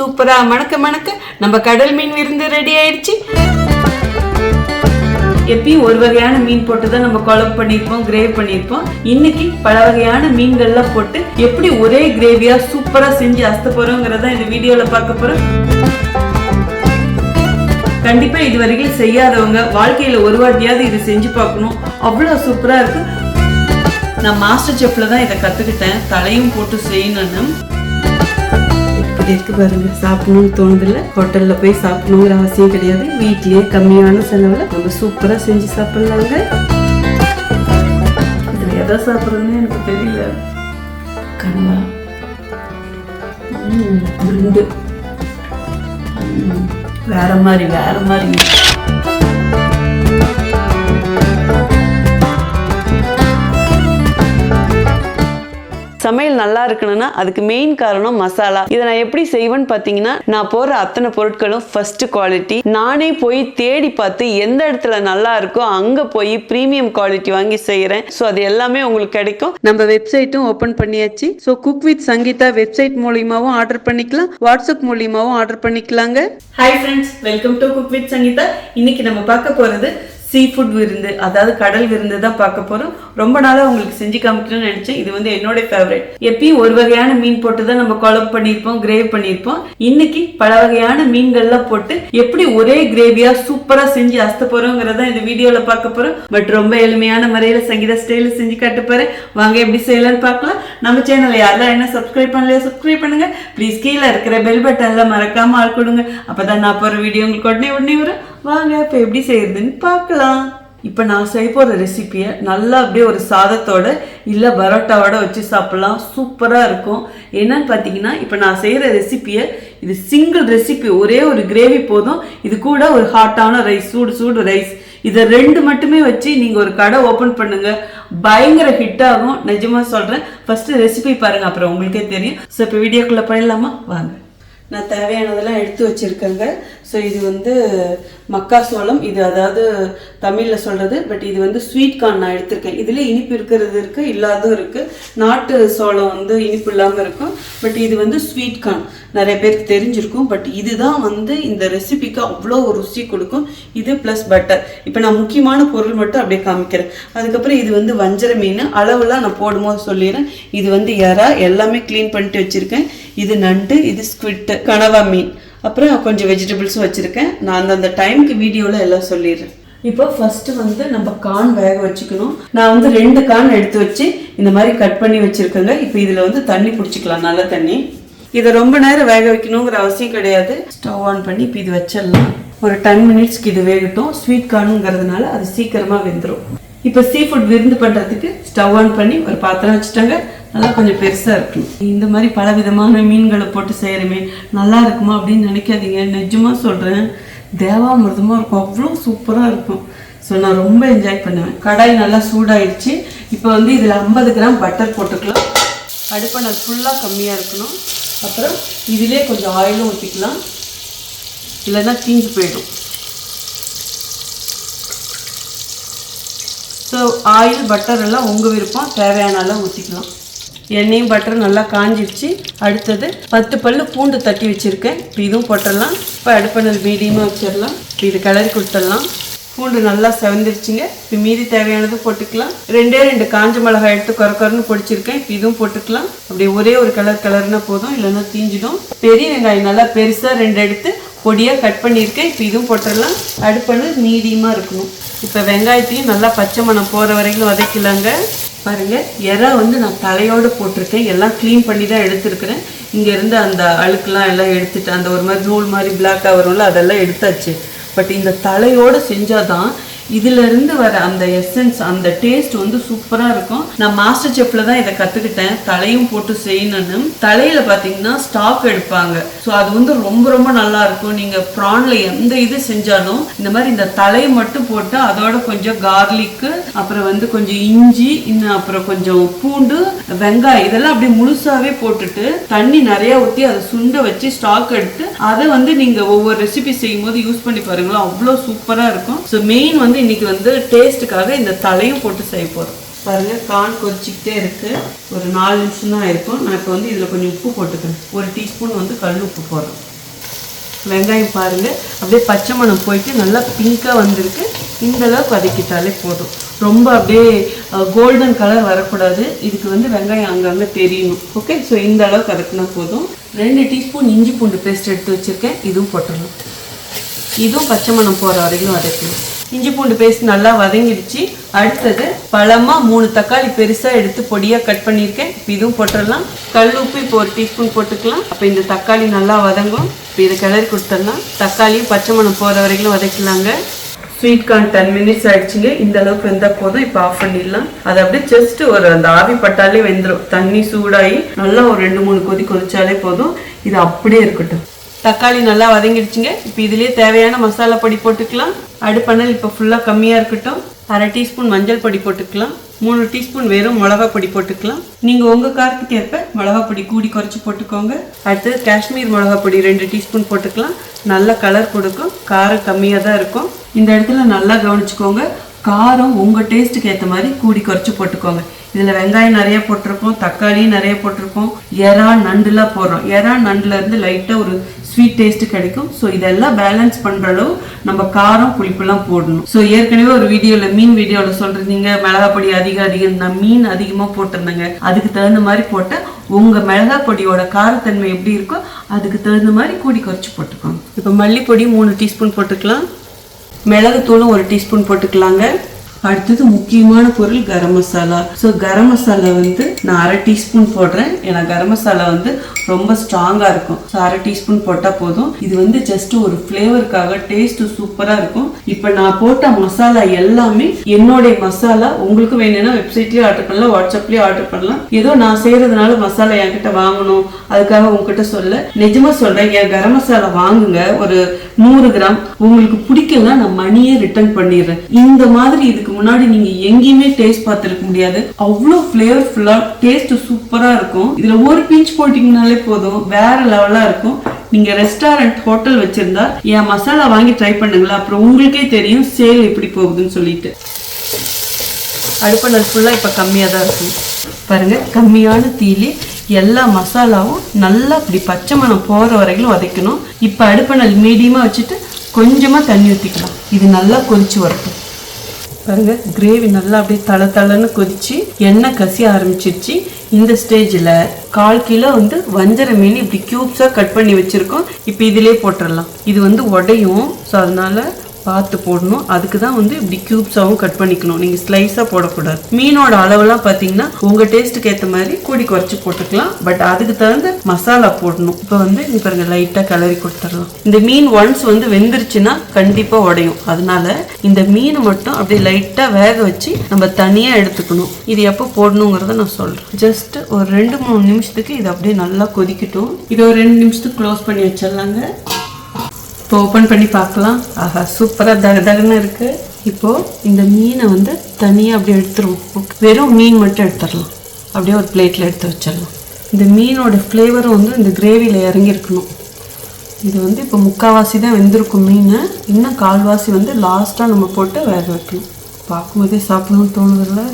சூப்பரா மணக்க மணக்க நம்ம கடல் மீன் விருந்து ரெடி ஆயிடுச்சு. எப்பயும் ஒரு வகையான மீன் போட்டு தான் நம்ம குழம்பு பண்ணியிருப்போம் கிரேவி பண்ணியிருப்போம். இன்னைக்கு பல வகையான மீன்கள்லாம் போட்டு எப்படி ஒரே கிரேவியா சூப்பரா செஞ்சு அஸ்த போறோங்கிறத இந்த வீடியோல பார்க்க போறோம். கண்டிப்பா இது வரைக்கும் செய்யாதவங்க வாழ்க்கையில ஒரு வாட்டியாவது இது செஞ்சு பார்க்கணும். அவ்வளவு சூப்பரா இருக்கு. நான் மாஸ்டர் செஃப்ல தான் இதை கத்துக்கிட்டேன். தலையும் போட்டு செய்யணும்னு. இப்படி இருக்கு பாருங்க. சாப்பிடணும்னு தோணுதில்ல. ஹோட்டலில் போய் சாப்பிடணுங்கிற அவசியம் கிடையாது. வீட்லயே கம்மியான செலவில் நம்ம சூப்பராக செஞ்சு சாப்பிட்லாங்க. இதில் எதை சாப்பிடுறதுன்னு எனக்கு தெரியல. கனவா வேற மாதிரி வேற மாதிரி. சமையல் நல்லா இருக்கணும்னா அதுக்கு மெயின் காரணம் மசாலா. இதை நான் எப்படி செய்வேன்னு பார்த்தீங்கன்னா நான் போடுற அத்தனை பொருட்களும் ஃபர்ஸ்ட் குவாலிட்டி நானே போய் தேடி பார்த்து எந்த இடத்துல நல்லா இருக்கோ அங்கே போய் ப்ரீமியம் குவாலிட்டி வாங்கி செய்கிறேன் ஸோ அது எல்லாமே உங்களுக்கு கிடைக்கும். நம்ம வெப்சைட்டும் ஓப்பன் பண்ணியாச்சு. So cook with Sangeetha website மூலியமாகவும் ஆர்டர் பண்ணிக்கலாம். வாட்ஸ்அப் மூலியமாகவும் ஆர்டர் பண்ணிக்கலாங்க. Hi friends welcome to cook with Sangeetha இன்னைக்கு நம்ம பார்க்க போகிறது சீ ஃபுட் விருந்து அதாவது கடல் விருந்து தான் பார்க்க போகிறோம் ரொம்ப நாளாக உங்களுக்கு செஞ்சு காமிக்கணும்னு நினச்சேன். இது வந்து என்னோட ஃபேவரட் எப்பயும் ஒரு வகையான மீன் போட்டு தான் நம்ம குழம்பு பண்ணியிருப்போம் கிரேவி பண்ணியிருப்போம். இன்னைக்கு பல வகையான மீன்கள்லாம் போட்டு எப்படி ஒரே கிரேவியாக சூப்பராக செஞ்சு அஸ்த போறோங்கிறத இந்த வீடியோவில் பார்க்க போகிறோம் பட் ரொம்ப எளிமையான முறையில் சங்கீத ஸ்டைலில் செஞ்சு காட்டுப்பாரு வாங்க எப்படி செய்யலாம்னு பார்க்கலாம். நம்ம சேனலில் யாரெல்லாம் என்ன சப்ஸ்கிரைப் பண்ணலையோ சப்ஸ்கிரைப் பண்ணுங்க. ப்ளீஸ் கீழே இருக்கிற பெல் பட்டன்ல மறக்காமல் ஆள் கொடுங்க. அப்போ தான் நான் போகிற வீடியோ உங்களுக்கு உடனே உடனே வரும். வாங்க இப்போ எப்படி செய்யறதுன்னு பார்க்கலாம். இப்போ நான் செய்ய போகிற ரெசிபியை நல்லா அப்படியே ஒரு சாதத்தோட இல்லை பரோட்டாவோட வச்சு சாப்பிட்லாம். சூப்பராக இருக்கும். என்னன்னு பார்த்தீங்கன்னா இப்போ நான் செய்கிற ரெசிப்பியை இது சிங்கிள் ரெசிபி ஒரே ஒரு கிரேவி போதும். இது கூட ஒரு ஹாட்டான ரைஸ் சூடு சூடு ரைஸ் இதை ரெண்டு மட்டுமே வச்சு நீங்கள் ஒரு கடை ஓப்பன் பண்ணுங்க. பயங்கர ஹிட் ஆகும். நிஜமாக சொல்கிறேன் ஃபஸ்ட்டு ரெசிபி பாருங்கள் அப்புறம் உங்களுக்கே தெரியும். ஸோ இப்போ வீடியோக்குள்ளே போயிடலாமா? வாங்க. நான் தேவையானதெல்லாம் எடுத்து வச்சுருக்கேங்க. ஸோ இது வந்து மக்காசோளம். இது அதாவது தமிழில் சொல்கிறது பட் இது வந்து ஸ்வீட் கார்ன் நான் எடுத்திருக்கேன். இதில் இனிப்பு இருக்கிறது இருக்குது இல்லாதும் இருக்குது நாட்டு சோளம் வந்து இனிப்பு இல்லாமல் இருக்கும். பட் இது வந்து ஸ்வீட் கார்ன் நிறைய பேருக்கு தெரிஞ்சிருக்கும். பட் இதுதான் வந்து இந்த ரெசிபிக்கு அவ்வளோ ஒரு ருசி கொடுக்கும். இது ப்ளஸ் பட்டர் இப்போ நான் முக்கியமான பொருள் மட்டும் அப்படியே காமிக்கிறேன். அதுக்கப்புறம் இது வந்து வஞ்சர மீன். அளவுலாம் நான் போடும்போது சொல்லிடுறேன். இது வந்து எறா எல்லாமே க்ளீன் பண்ணிட்டு வச்சுருக்கேன். இது நண்டு இது ஸ்குவிட்டு கனவா மீன். அப்புறம் கொஞ்சம் வெஜிடபிள்ஸும் வச்சுருக்கேன். நான் அந்தந்த டைமுக்கு வீடியோவில் எல்லாம் சொல்லிடுறேன். இப்போ ஃபஸ்ட்டு வந்து நம்ம கான் வேக வச்சுக்கணும். நான் வந்து ரெண்டு கான் எடுத்து வச்சு இந்த மாதிரி கட் பண்ணி வச்சிருக்கேங்க. இப்போ இதில் வந்து தண்ணி பிடிச்சிக்கலாம் நல்ல தண்ணி. இதை ரொம்ப நேரம் வேக வைக்கணுங்கிற அவசியம் கிடையாது. ஸ்டவ் ஆன் பண்ணி இப்போ இது வச்சிடலாம். ஒரு டென் மினிட்ஸ்க்கு இது வேகட்டும். ஸ்வீட் கார்னுங்கிறதுனால அது சீக்கிரமாக வெந்துடும் இப்போ சீ ஃபுட் விருந்து பண்ணுறதுக்கு ஸ்டவ் ஆன் பண்ணி ஒரு பாத்திரம் வச்சுட்டாங்க. நல்லா கொஞ்சம் பெருசாக இருக்கும். இந்த மாதிரி பல விதமான மீன்களை போட்டு செய்கிறமே நல்லா இருக்குமா அப்படின்னு நினைக்காதீங்க. நிஜமாக சொல்கிறேன் தேவாமிர்தமாக இருக்கும். அவ்வளோ சூப்பராக இருக்கும். ஸோ நான் ரொம்ப என்ஜாய் பண்ணுவேன். கடாய் நல்லா சூடாயிடுச்சு. இப்போ வந்து இதில் ஐம்பது கிராம் பட்டர் போட்டுக்கலாம். அடுப்பை நான் ஃபுல்லாக கம்மியாக இருக்கணும். அப்புறம் இதிலே கொஞ்சம் ஆயிலும் ஊற்றிக்கலாம் இல்லைன்னா தீஞ்சு போயிடும். ஸோ ஆயில் பட்டர் எல்லாம் உங்கள் விருப்பம். தேவையான அளவு ஊற்றிக்கலாம் எண்ணெயும் பட்டரும் நல்லா காஞ்சிடுச்சு அடுத்தது பத்து பல்லு பூண்டு தட்டி வச்சுருக்கேன். இப்போ இதுவும் போட்டுடலாம். இப்போ அடுப்பணல் மீடியமாக வச்சிடலாம். இப்போ இது கிளறி கொடுத்துடலாம். பூண்டு நல்லா செவந்துருச்சுங்க. இப்போ மீதி தேவையானது போட்டுக்கலாம். ரெண்டே ரெண்டு காஞ்ச மிளகாய் எடுத்து கொர கொரன்னு பொடிச்சிருக்கேன். இப்போ இதுவும் போட்டுக்கலாம். அப்படியே ஒரே ஒரு கலர் கலர்னா போதும். இல்லைன்னா தீஞ்சிடும். பெரிய வெங்காயம் நல்லா பெருசாக ரெண்டு எடுத்து பொடியாக கட் பண்ணியிருக்கேன். இப்போ இதுவும் போட்டுடலாம். அடுப்பணு மீடியமாக இருக்கணும். இப்போ வெங்காயத்தையும் நல்லா பச்சை மணம் போகிற வரைக்கும் வதக்கலாங்க பாருங்க எறா வந்து நான் தலையோடு போட்டிருக்கேன். எல்லாம் க்ளீன் பண்ணி தான் எடுத்திருக்கிறேன். இங்கே இருந்து அந்த அழுக்கெலாம் எல்லாம் எடுத்துட்டு அந்த ஒரு மாதிரி நூல் மாதிரி பிளாக்காக வரும்ல அதெல்லாம் எடுத்தாச்சு. பட் இந்த தலையோடு செஞ்சாதான் இருந்து வர அந்த எசன்ஸ் அந்த டேஸ்ட் வந்து சூப்பரா இருக்கும். நான் மாஸ்டர் செஃப்ல தான் இதை கத்துக்கிட்டேன். தலையும் போட்டு செய்யணும்னு. தலையில பாத்தீங்கன்னா ஸ்டாக் எடுப்பாங்க. ஸோ அது வந்து ரொம்ப ரொம்ப நல்லா இருக்கும். நீங்க ப்ரான்ல எந்த இது செஞ்சாலும் இந்த மாதிரி இந்த தலையை மட்டும் போட்டு அதோட கொஞ்சம் கார்லிக்கு அப்புறம் வந்து கொஞ்சம் இஞ்சி இன்னும் அப்புறம் கொஞ்சம் பூண்டு வெங்காயம் இதெல்லாம் அப்படியே முழுசாவே போட்டுட்டு தண்ணி நிறைய ஊற்றி அதை சுண்ட வச்சு ஸ்டாக் எடுத்து அதை வந்து நீங்க ஒவ்வொரு ரெசிபி செய்யும் போது யூஸ் பண்ணி பாருங்களா அவ்வளோ சூப்பரா இருக்கும். ஸோ மெயின் வந்து இன்னைக்கு வந்து டேஸ்ட்டுக்காக இந்த தலையும் போட்டு செய்ய போகிறோம் பாருங்கள் கான் கொதிச்சிக்கிட்டே இருக்கு. ஒரு நாலு நிமிஷம் தான் இருக்கும். நான் இப்போ வந்து இதில் கொஞ்சம் உப்பு போட்டுக்கிறேன். ஒரு டீஸ்பூன் வந்து கல் உப்பு போடுறேன். வெங்காயம் பாருங்கள் அப்படியே பச்சை மணம் போயிட்டு நல்லா பிங்காக வந்திருக்கு. இந்த அளவுக்கு வதக்கிட்டாலே போதும். ரொம்ப அப்படியே கோல்டன் கலர் வரக்கூடாது. இதுக்கு வந்து வெங்காயம் அங்கங்கே தெரியணும். ஓகே ஸோ இந்த அளவுக்கு வதக்குனா போதும். ரெண்டு டீஸ்பூன் இஞ்சி பூண்டு பேஸ்ட் எடுத்து வச்சுருக்கேன். இதுவும் போட்டுடலாம். இதுவும் பச்சை மணம் போகிற வரைக்கும் வதக்கணும். இஞ்சி பூண்டு பேஸ்ட் நல்லா வதங்கிடுச்சு. அடுத்தது பழமாக மூணு தக்காளி பெருசாக எடுத்து பொடியாக கட் பண்ணியிருக்கேன். இப்போ இதுவும் போட்டுடலாம். கல் உப்பு இப்போ ஒரு டீஸ்பூன் போட்டுக்கலாம். அப்போ இந்த தக்காளி நல்லா வதங்கும். இப்போ இதை கிளறி கொடுத்துடலாம். தக்காளியும் பச்சை மணம் போகிற வரைக்கும் வதக்கலாங்க ஸ்வீட் கார்ன் டென் மினிட்ஸ் ஆயிடுச்சுங்க. இந்த அளவுக்கு வெந்தால் போதும். இப்போ ஆஃப் பண்ணிடலாம். அது அப்படியே ஜஸ்ட் ஒரு அந்த ஆவி பட்டாலே வெந்துடும் தண்ணி சூடாகி நல்லா ஒரு ரெண்டு மூணு கொதி கொதிச்சாலே போதும். இது அப்படியே இருக்கட்டும். தக்காளி நல்லா வதங்கிடுச்சுங்க. இப்போ இதுலேயே தேவையான மசாலா பொடி போட்டுக்கலாம். அடுப்பணல் இப்போ ஃபுல்லாக கம்மியாக இருக்கட்டும். அரை டீஸ்பூன் மஞ்சள் பொடி போட்டுக்கலாம். மூணு டீஸ்பூன் வெறும் மிளகா பொடி போட்டுக்கலாம். நீங்கள் உங்கள் காரத்துக்கு ஏற்ப மிளகா பொடி கூடி குறைச்சி போட்டுக்கோங்க. அடுத்தது காஷ்மீர் மிளகா பொடி ரெண்டு டீஸ்பூன் போட்டுக்கலாம். நல்ல கலர் கொடுக்கும். காரம் கம்மியாக தான் இருக்கும். இந்த இடத்துல நல்லா கவனிச்சுக்கோங்க. காரம் உங்கள் டேஸ்ட்டுக்கு ஏற்ற மாதிரி கூடி குறைச்சி போட்டுக்கோங்க. இதில் வெங்காயம் நிறைய போட்டிருக்கோம் தக்காளி நிறைய போட்டிருக்கோம். எறா நண்டுலாம் போடுறோம். எறா நண்டுல இருந்து லைட்டாக ஒரு ஸ்வீட் டேஸ்ட் கிடைக்கும். ஸோ இதெல்லாம் பேலன்ஸ் பண்ணுற அளவு நம்ம காரம் புளிப்புலாம் போடணும். ஸோ ஏற்கனவே ஒரு வீடியோவில் மீன் வீடியோவில் மிளகா மிளகாப்பொடி அதிகம் அதிகம். நான் மீன் அதிகமாக போட்டிருந்தேங்க. அதுக்கு தகுந்த மாதிரி போட்டேன். உங்கள் மிளகா பொடியோட காரத்தன்மை எப்படி இருக்கோ அதுக்கு தகுந்த மாதிரி கூடி குறைச்சி போட்டுக்கோங்க. இப்போ மல்லிப்பொடி மூணு டீஸ்பூன் போட்டுக்கலாம். மிளகுத்தூளும் ஒரு டீஸ்பூன் போட்டுக்கலாங்க. அடுத்தது முக்கியமான பொருள் கரம் மசாலா. ஸோ கரம் மசாலா வந்து நான் அரை டீஸ்பூன் போடுறேன். ஏன்னா கரம் மசாலா வந்து ரொம்ப ஸ்ட்ராங்காக இருக்கும். ஸோ அரை டீஸ்பூன் போட்டால் போதும். இது வந்து ஜஸ்ட் ஒரு ஃப்ளேவருக்காக டேஸ்ட் சூப்பராக இருக்கும். இப்போ நான் போட்ட மசாலா எல்லாமே என்னுடைய மசாலா. உங்களுக்கு வேணும்னா வெப்சைட்லேயும் ஆர்டர் பண்ணலாம். வாட்ஸ்அப்லேயும் ஆர்டர் பண்ணலாம். ஏதோ நான் செய்கிறதுனால மசாலா என்கிட்ட வாங்கணும். அதுக்காக உங்ககிட்ட சொல்ல நிஜமாக சொல்கிறேன் என் கரம் மசாலா வாங்குங்க. ஒரு நூறு கிராம். உங்களுக்கு பிடிக்கலன்னா நான் மணியே ரிட்டர்ன் பண்ணிடுறேன். இந்த மாதிரி இதுக்கு முன்னாடி நீங்க எங்கேயுமே டேஸ்ட் பார்த்துருக்க முடியாது. அவ்வளோ ஃப்ளேவர்ஃபுல்லா டேஸ்ட் சூப்பரா இருக்கும். இதுல ஒரு பிஞ்ச் போட்டிங்கனாலே போதும். வேற லெவலா இருக்கும். நீங்க ரெஸ்டாரண்ட் ஹோட்டல் வச்சிருந்தா என் மசாலா வாங்கி ட்ரை பண்ணுங்களா அப்புறம் உங்களுக்கே தெரியும் சேல் எப்படி போகுதுன்னு சொல்லிட்டு. அடுப்பணல் ஃபுல்லாக இப்போ கம்மியாக தான் இருக்கும். பாருங்க கம்மியான தீலி எல்லா மசாலாவும் நல்லா இப்படி பச்சை மணம் போகிற வரைக்கும் வதக்கணும். இப்போ அடுப்பணல் மீடியமாக வச்சுட்டு கொஞ்சமாக தண்ணி ஊற்றிக்கலாம் இது நல்லா கொதிச்சு வரட்டும். பாருங்க கிரேவி நல்லா அப்படியே தள தளன்னு கொதிச்சு எண்ணெய் கசிய ஆரம்பிச்சிருச்சு. இந்த ஸ்டேஜில் கால் கிலோ வந்து வஞ்சர மீன் இப்படி க்யூப்ஸாக கட் பண்ணி வச்சுருக்கோம். இப்போ இதிலே போட்டுடலாம் இது வந்து உடையும். ஸோ அதனால பார்த்து போடணும். அதுக்கு தான் வந்து இப்படி க்யூப்ஸாகவும் கட் பண்ணிக்கணும். நீங்கள் ஸ்லைஸாக போடக்கூடாது. மீனோட அளவெல்லாம் பார்த்தீங்கன்னா உங்கள் டேஸ்ட்டுக்கு ஏற்ற மாதிரி கூடி குறைச்சி போட்டுக்கலாம். பட் அதுக்கு தகுந்த மசாலா போடணும். இப்போ வந்து இங்கே பாருங்க லைட்டாக கிளறி கொடுத்துடலாம். இந்த மீன் ஒன்ஸ் வந்து வெந்துருச்சுன்னா கண்டிப்பாக உடையும். அதனால இந்த மீனை மட்டும் அப்படியே லைட்டாக வேக வச்சு நம்ம தனியாக எடுத்துக்கணும். இது எப்போ போடணுங்கிறத நான் சொல்கிறேன் ஜஸ்ட் ஒரு ரெண்டு மூணு நிமிஷத்துக்கு இது அப்படியே நல்லா கொதிக்கட்டும். இதை ஒரு ரெண்டு நிமிஷத்துக்கு க்ளோஸ் பண்ணி வச்சிடலாங்க. இப்போ ஓப்பன் பண்ணி பார்க்கலாம். ஆஹா சூப்பராக தக தகன்னு இருக்குது இப்போது இந்த மீனை வந்து தனியாக அப்படியே எடுத்துருவோம். வெறும் மீன் மட்டும் எடுத்துடலாம் அப்படியே ஒரு பிளேட்டில் எடுத்து வச்சிடலாம் இந்த மீனோட ஃப்ளேவரும் வந்து இந்த கிரேவியில் இறங்கியிருக்கணும். இது வந்து இப்போ முக்கால்வாசி தான் வெந்திருக்கும் மீன். இன்னும் கால்வாசி வந்து லாஸ்ட்டாக நம்ம போட்டு வேக வைக்கணும். பார்க்கும்போதே சாப்பிடணும்னு தோணுதில்லை.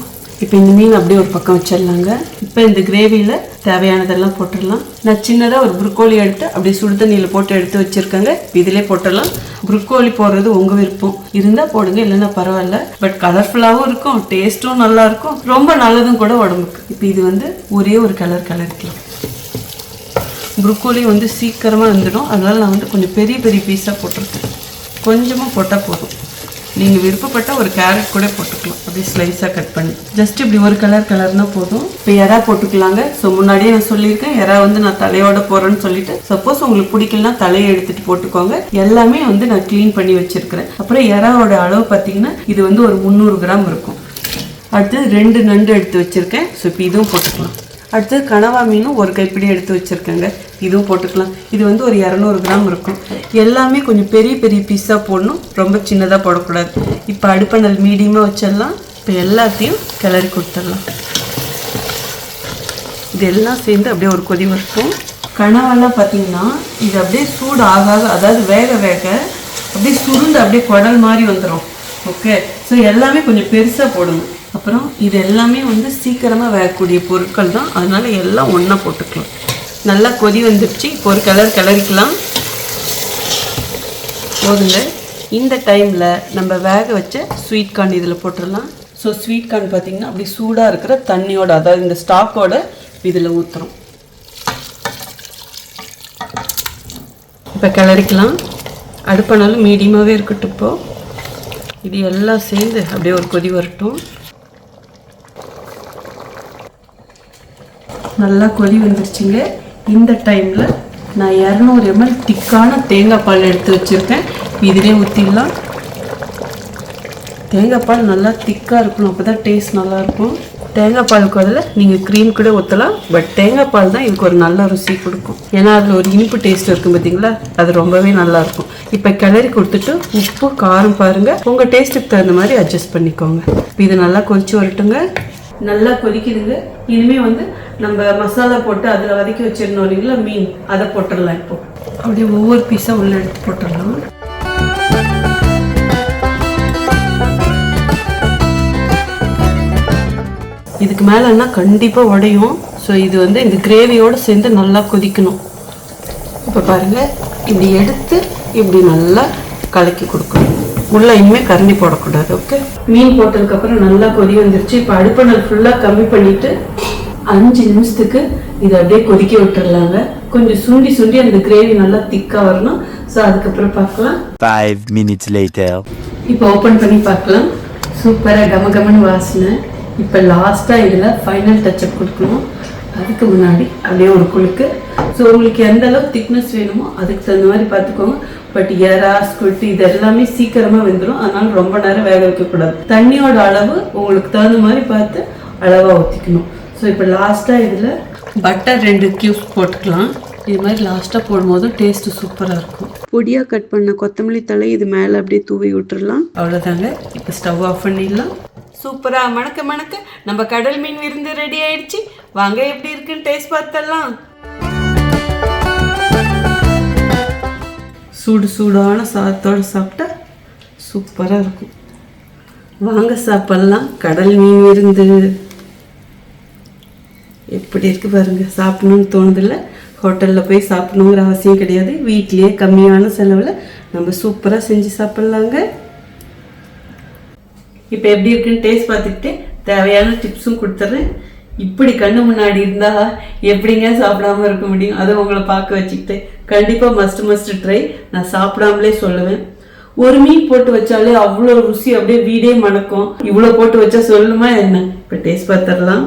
இப்போ இந்த மீன் அப்படியே ஒரு பக்கம் வச்சிடலாங்க. இப்போ இந்த கிரேவியில் தேவையானதெல்லாம் போட்டுடலாம். நான் சின்னதாக ஒரு ப்ருக்கோலி எடுத்து அப்படியே சுடு தண்ணியில் போட்டு எடுத்து வச்சுருக்கேங்க. இதிலே போட்டுடலாம். ப்ருக்கோலி போடுறது உங்கள் விருப்பம். இருந்தால் போடுங்க இல்லைன்னா பரவாயில்ல. பட் கலர்ஃபுல்லாகவும் இருக்கும் டேஸ்ட்டும் நல்லாயிருக்கும் ரொம்ப நல்லதும் கூட உடம்புக்கு. இப்போ இது வந்து ஒரே ஒரு கலர் கலரிக்கலாம். ப்ருக்கோலி வந்து சீக்கிரமாக வந்துடும். அதனால் நான் வந்து கொஞ்சம் பெரிய பெரிய பீஸாக போட்டிருக்கேன். கொஞ்சமாக போட்டால் போதும். நீங்கள் விருப்பப்பட்ட ஒரு கேரட் கூட போட்டுக்கலாம். அப்படியே ஸ்லைஸாக கட் பண்ணி. ஜஸ்ட் இப்படி ஒரு கலர் கலர்னா போதும். இப்போ எறா போட்டுக்கலாங்க. ஸோ முன்னாடியே நான் சொல்லியிருக்கேன். எறா வந்து நான் தலையோட போகிறேன்னு சொல்லிட்டு. சப்போஸ் உங்களுக்கு பிடிக்கலனா தலையை எடுத்துட்டு போட்டுக்கோங்க. எல்லாமே வந்து நான் க்ளீன் பண்ணி வச்சிருக்கிறேன். அப்புறம் எறாவோட அளவு பார்த்தீங்கன்னா இது வந்து ஒரு முந்நூறு கிராம் இருக்கும். அடுத்து ரெண்டு நண்டு எடுத்து வச்சிருக்கேன். ஸோ இப்போ இதுவும் போட்டுக்கலாம். அடுத்து கனவா மீனும் ஒரு கைப்பிடி எடுத்து வச்சுருக்கேங்க. இதுவும் போட்டுக்கலாம். இது வந்து ஒரு இரநூறு கிராம் இருக்கும். எல்லாமே கொஞ்சம் பெரிய பெரிய பீஸாக போடணும். ரொம்ப சின்னதாக போடக்கூடாது. இப்போ அடுப்பணல் மீடியமாக வச்சிடலாம். இப்போ எல்லாத்தையும் கிளறி கொடுத்துடலாம். இது எல்லாம் சேர்ந்து அப்படியே ஒரு கொதி வரட்டும். கனவெல்லாம் பார்த்தீங்கன்னா இது அப்படியே சூடு ஆகாத அதாவது வேக வேக அப்படியே சுருண்டு அப்படியே குடல் மாதிரி வந்துடும் ஓகே ஸோ எல்லாமே கொஞ்சம் பெருசாக போடுங்க அப்புறம் இது எல்லாமே வந்து சீக்கிரமாக வேகக்கூடிய பொருட்கள் தான். அதனால் எல்லாம் ஒன்றா போட்டுக்கலாம். நல்லா கொதி வந்துடுச்சு. இப்போ ஒரு கலர் கிளறிக்கலாம். போதுங்க. இந்த டைமில் நம்ம வேக வச்ச ஸ்வீட் கார்ன் இதில் போட்டுடலாம். ஸோ ஸ்வீட் கார்ன் பார்த்தீங்கன்னா அப்படி சூடாக இருக்கிற தண்ணியோட அதாவது இந்த ஸ்டாக்கோட இதில் ஊற்றுறோம் இப்போ கிளறிக்கலாம். அடுப்பானாலும் மீடியமாகவே இருக்கட்டும் இப்போது இது எல்லாம் சேர்ந்து அப்படியே ஒரு கொதி வரட்டும். நல்லா கொதி வந்துருச்சுங்க. இந்த டைமில் நான் இரநூறு எம்எல் திக்கான தேங்காய் பால் எடுத்து வச்சுருக்கேன். இதிலே ஊற்றிடலாம் தேங்காய் பால் நல்லா திக்காக இருக்கணும். அப்போ தான் டேஸ்ட் நல்லாயிருக்கும் தேங்காய் பாலுக்கு அதில் நீங்கள் க்ரீம் கூட ஊற்றலாம் பட் தேங்காய் பால் தான் இதுக்கு ஒரு நல்ல ருசி கொடுக்கும். ஏன்னா அதில் ஒரு இனிப்பு டேஸ்ட் இருக்கும் பார்த்தீங்களா அது ரொம்பவே நல்லாயிருக்கும் இப்போ கிளறி கொடுத்துட்டு உப்பு காரம் பாருங்கள் உங்கள் டேஸ்ட்டுக்கு தகுந்த மாதிரி அட்ஜஸ்ட் பண்ணிக்கோங்க. இது நல்லா கொதிச்சு வரட்டுங்க. நல்லா கொதிக்குதுங்க. இனிமேல் வந்து நம்ம மசாலா போட்டு அதில் வதக்கி வச்சிருந்தோம் இல்லைங்களா? மீன். அதை போட்டுடலாம் இப்போ. அப்படியே ஒவ்வொரு பீஸாக உள்ள எடுத்து போட்டுடலாம். இதுக்கு மேலேன்னா கண்டிப்பாக உடையும். ஸோ இது வந்து இந்த கிரேவியோடு சேர்ந்து நல்லா கொதிக்கணும். இப்போ பாருங்கள் இப்படி எடுத்து இப்படி நல்லா கலக்கி கொடுக்கணும். உள்ள இனிமேல் கரண்டி போடக்கூடாது ஓகே மீன் போட்டதுக்கப்புறம் நல்லா கொதி வந்துருச்சு. இப்போ அடுப்பணல் ஃபுல்லாக கம்மி பண்ணிட்டு அஞ்சு நிமிஷத்துக்கு இதை அப்படியே கொதிக்க விட்டுறலாங்க கொஞ்சம் சுண்டி சுண்டி அந்த கிரேவி நல்லா திக்காக வரணும். ஸோ அதுக்கப்புறம் பார்க்கலாம். Five minutes later. இப்போ ஓப்பன் பண்ணி பார்க்கலாம். சூப்பராக கம கமன்னு வாசனை. இப்போ லாஸ்ட்டாக இதில் ஃபைனல் டச்சப் கொடுக்கணும். அதுக்கு முன்னாடி அப்படியே ஒரு குலுக்கு. ஸோ உங்களுக்கு எந்த அளவுக்கு திக்னஸ் வேணுமோ அதுக்கு தகுந்த மாதிரி பார்த்துக்கோங்க. பட் எறா ஸ்குட் இது எல்லாமே சீக்கிரமாக வெந்துடும் அதனால ரொம்ப நேரம் வேக வைக்கக்கூடாது. தண்ணியோட அளவு உங்களுக்கு தகுந்த மாதிரி பார்த்து அளவாக ஊற்றிக்கணும் ஸோ இப்போ லாஸ்ட்டாக இதில் பட்டர் ரெண்டு கியூப்ஸ் போட்டுக்கலாம். இது மாதிரி லாஸ்ட்டாக போடும்போது டேஸ்ட்டு சூப்பராக இருக்கும். பொடியாக கட் பண்ண கொத்தமல்லி தழை இது மேலே அப்படியே தூவி விட்டுறலாம். அவ்வளோதாங்க இப்போ ஸ்டவ் ஆஃப் பண்ணிடலாம். சூப்பராக மணக்க மணக்க நம்ம கடல் மீன் விருந்து ரெடி ஆயிடுச்சு. வாங்க எப்படி இருக்குன்னு டேஸ்ட் பார்த்தலாம் சூடு சூடான சாதத்தோடு சாப்பிட்டா சூப்பராக இருக்கும். வாங்க சாப்பிட்லாம். கடல் மீன் விருந்து. எப்படி இருக்கு பாருங்க. சாப்பிடணும்னு தோணுதில்ல. ஹோட்டலில் போய் சாப்பிடணுங்கிற அவசியம் கிடையாது. வீட்லேயே கம்மியான செலவில் நம்ம சூப்பராக செஞ்சு சாப்பிட்லாங்க. இப்போ எப்படி இருக்குன்னு டேஸ்ட் பார்த்துக்கிட்டு தேவையான டிப்ஸும் கொடுத்துட்றேன் இப்படி கண்ணு முன்னாடி இருந்தால் எப்படிங்க சாப்பிடாம இருக்க முடியும்? அதை உங்களை பார்க்க வச்சுக்கிட்டு கண்டிப்பாக மஸ்ட் மஸ்ட் ட்ரை நான் சாப்பிடாமலே சொல்லுவேன். ஒரு மீன் போட்டு வச்சாலே அவ்வளோ ருசி அப்படியே வீடே மணக்கும். இவ்வளோ போட்டு வச்சா சொல்லுமா என்ன? இப்போ டேஸ்ட் பார்த்துடலாம்.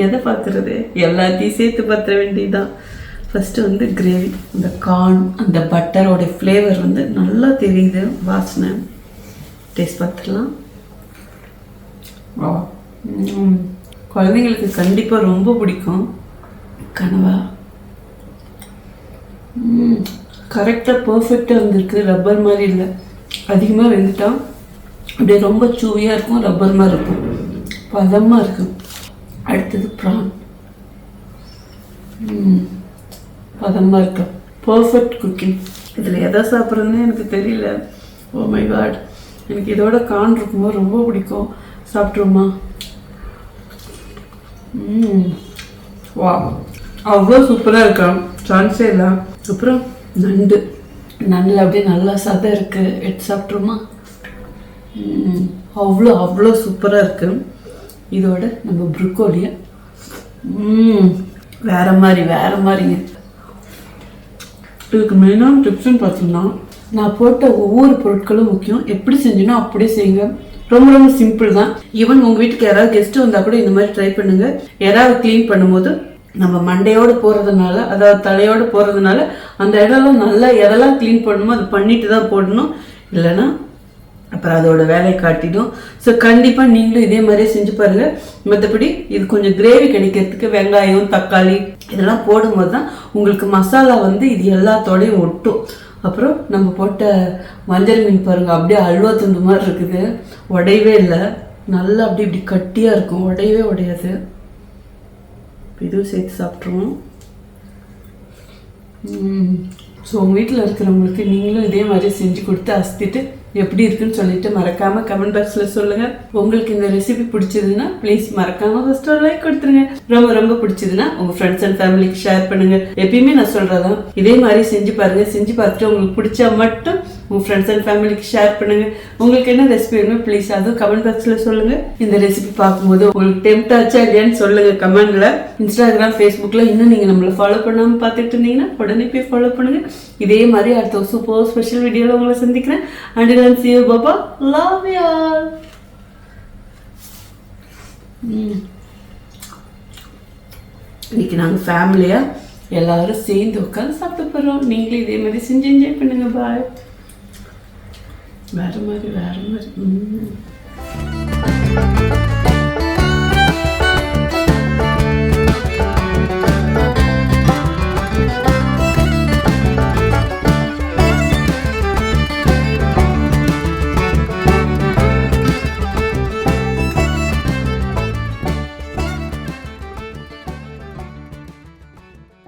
எதை பார்த்துறது எல்லாத்தையும் சேர்த்து பார்த்துட வேண்டியதுதான். ஃபஸ்ட்டு வந்து கிரேவி இந்த கார்ன் அந்த பட்டரோட ஃப்ளேவர் வந்து நல்லா தெரியுது வாசனை. டேஸ்ட் பார்த்துடலாம். குழந்தைங்களுக்கு கண்டிப்பாக ரொம்ப பிடிக்கும். கனவா. கரெக்டாக பர்ஃபெக்டாக வந்திருக்கு. ரப்பர் மாதிரி இல்லை. அதிகமாக வெந்துட்டா அப்படியே ரொம்ப சூவியாக இருக்கும் ரப்பர் மாதிரி இருக்கும். பதமாக இருக்கும் அடுத்தது ப்ரான். பதமாக இருக்கும் பர்ஃபெக்ட் குக்கிங் இதில் எதை சாப்பிட்றதுன்னு எனக்கு தெரியல. ஓ மை காட் எனக்கு இதோட கான் இருக்கும்போது ரொம்ப பிடிக்கும். சாப்பிட்ருமா வா அவ்வளோ சூப்பராக இருக்கா? சான்ஸே இல்லை. அப்புறம்? நண்டு. நண்டில் அப்படியே நல்லா சதை இருக்குது எடுத்து சாப்பிட்ருமா அவ்வளோ அவ்வளோ சூப்பராக இருக்குது இதோட நம்ம ப்ருக்கோலியை வேற மாதிரி வேற மாதிரிங்க. இதுக்கு மெயினான டிப்ஸ்னு பார்த்தீங்கன்னா நான் போட்ட ஒவ்வொரு பொருட்களும் முக்கியம். எப்படி செஞ்சேனோ அப்படியே செய்யுங்க. ரொம்ப ரொம்ப சிம்பிள் தான். ஈவன் உங்கள் வீட்டுக்கு யாராவது கெஸ்ட் வந்தால் கூட இந்த மாதிரி ட்ரை பண்ணுங்க. யாராவது க்ளீன் பண்ணும்போது நம்ம மண்டையோடு போகிறதுனால அதாவது தலையோடு போகிறதுனால அந்த இடம்லாம் நல்லா எதெல்லாம் க்ளீன் பண்ணணுமோ அதை பண்ணிட்டு தான் போடணும். இல்லைன்னா அப்புறம் அதோட வேலையை காட்டிடும். ஸோ கண்டிப்பாக நீங்களும் இதே மாதிரியே செஞ்சு பாருங்கள் மற்றபடி இது கொஞ்சம் கிரேவி கிடைக்கிறதுக்கு வெங்காயம் தக்காளி இதெல்லாம் போடும்போது தான் உங்களுக்கு மசாலா வந்து இது எல்லாத்தோடையும் ஒட்டும். அப்புறம் நம்ம போட்ட மஞ்சள் மீன் பாருங்கள் அப்படியே அல்வா துண்டு மாதிரி இருக்குது. உடையவே இல்லை. நல்லா அப்படி இப்படி கட்டியாக இருக்கும். உடையவே உடையாது. இதுவும் சேர்த்து சாப்பிட்ருவோம் ஸோ உங்கள் வீட்டில் இருக்கிறவங்களுக்கு நீங்களும் இதே மாதிரி செஞ்சு கொடுத்து அசத்திட்டு எப்படி இருக்குன்னு சொல்லிட்டு மறக்காம கமெண்ட் பாக்ஸ்ல சொல்லுங்க. உங்களுக்கு இந்த ரெசிபி பிடிச்சதுன்னா ப்ளீஸ் மறக்காம ஃபர்ஸ்ட் ஒரு லைக் கொடுத்துருங்க. ரொம்ப ரொம்ப பிடிச்சதுன்னா உங்க ஃப்ரெண்ட்ஸ் அண்ட் ஃபேமிலிக்கு ஷேர் பண்ணுங்க. எப்பயுமே நான் சொல்றதான் இதே மாதிரி செஞ்சு பாருங்க. செஞ்சு பார்த்துட்டு உங்களுக்கு பிடிச்சா மட்டும் உங்கள் ஃப்ரெண்ட்ஸ் அண்ட் ஃபேமிலிக்கு ஷேர் பண்ணுங்கள் உங்களுக்கு என்ன ரெசிபி வேணுமோ ப்ளீஸ் அதுவும் கமெண்ட் பாக்ஸில் சொல்லுங்கள் இந்த ரெசிபி பார்க்கும்போது உங்களுக்கு டெம்ட் ஆச்சா இல்லையான்னு சொல்லுங்கள் கமெண்டில் இன்ஸ்டாகிராம் ஃபேஸ்புக்கில் இன்னும் நீங்கள் நம்மளை ஃபாலோ பண்ணாமல் பார்த்துட்டு இருந்தீங்கன்னா உடனே போய் ஃபாலோ பண்ணுங்கள் இதே மாதிரி அடுத்த சூப்பர் ஸ்பெஷல் வீடியோவில் உங்களை சந்திக்கிறேன். அண்ட் நான் சி யூ பாபா லவ் யூ ஆல் இன்னைக்கு நாங்கள் ஃபேமிலியாக எல்லாரும் சேர்ந்து உட்காந்து சாப்பிட்டு போகிறோம் நீங்களும் இதே மாதிரி செஞ்சு என்ஜாய் பண்ணுங்கள் பாய் வேற மாதிரி வேற மாதிரி ம்.